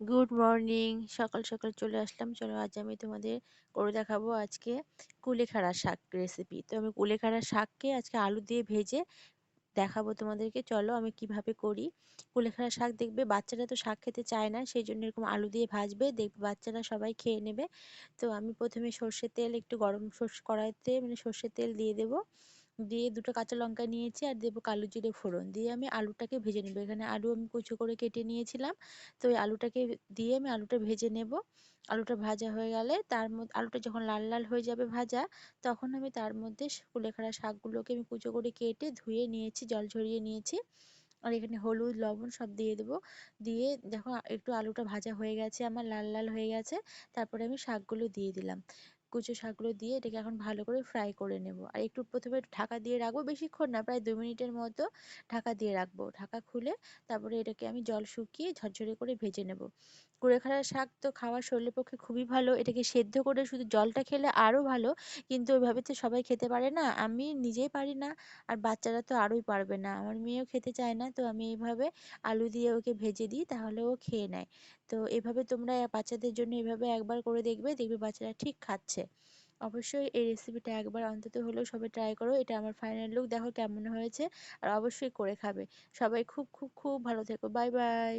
Good morning সকাল সকাল চলে আসলাম। চলো আজ আমি তোমাদের করে দেখাবো আজকে কুলেখাড়া শাক রেসিপি তো আমি কুলেখাড়া শাককে আজকে আলু দিয়ে ভেজে দেখাবো তোমাদেরকে। চলো আমি কীভাবে করি। কুলেখাড়া শাক দেখবে বাচ্চারা তো শাক খেতে চায় না সেই জন্য এরকম আলু দিয়ে ভাজবে। দেখবে বাচ্চারা সবাই খেয়ে নেবে। তো আমি প্রথমে সর্ষের তেল একটু গরম সর্ষে, কড়াইতে মানে সর্ষের তেল দিয়ে দেবো। দিয়ে দুটো কাঁচা লঙ্কা নিয়েছি আর দেবো কালো জিরে ফোড়ন। দিয়ে আমি আলুটাকে ভেজে নেব। এখানে আলু আমি কুচো করে কেটে নিয়েছিলাম। তো ওই আলুটাকে দিয়ে আমি আলুটা ভেজে নেব। আলুটা ভাজা হয়ে গেলে তার মধ্যে, আলুটা যখন লাল লাল হয়ে যাবে ভাজা, তখন আমি তার মধ্যে কুলেখাড়া শাকগুলোকে আমি কুচো করে কেটে ধুয়ে নিয়েছি, জল ঝরিয়ে নিয়েছি। আর এখানে হলুদ, লবণ সব দিয়ে দেবো। দিয়ে দেখো, একটু আলুটা ভাজা হয়ে গেছে, আমার লাল লাল হয়ে গেছে। তারপরে আমি শাকগুলো দিয়ে দিলাম। কুচো শাকগুলো দিয়ে এটাকে এখন ভালো করে ফ্রাই করে নেব। আর একটু প্রথমে ঢাকা দিয়ে রাখব, বেশিক্ষণ না, প্রায় দু মিনিটের মতো ঢাকা দিয়ে রাখব। ঢাকা খুলে তারপরে এটাকে আমি জল শুকিয়ে ঝরঝরে করে ভেজে নেব। কুলেখাড়া শাক তো খাওয়া শরীরের পক্ষে খুবই ভালো। এটাকে সেদ্ধ করে শুধু জলটা খেলে আরও ভালো, কিন্তু ওইভাবে তো সবাই খেতে পারে না। আমি নিজেই পারি না, আর বাচ্চারা তো আরোই পারবে না। আমার মেয়েও খেতে চায় না, তো আমি এইভাবে আলু দিয়ে ওকে ভেজে দিই, তাহলে ও খেয়ে নেয়। তো এভাবে তোমরা বাচ্চাদের জন্য এভাবে একবার করে দেখবে দেখবে বাচ্চারা ঠিক খাচ্ছে। অবশ্যই এই রেসিপিটা একবার অন্তত হলেও সবাই ট্রাই করো। এটা আমার ফাইনাল লুক দেখো কেমন হয়েছে। আর অবশ্যই করে খাবে। সবাই খুব খুব খুব ভালো থেকো। Bye bye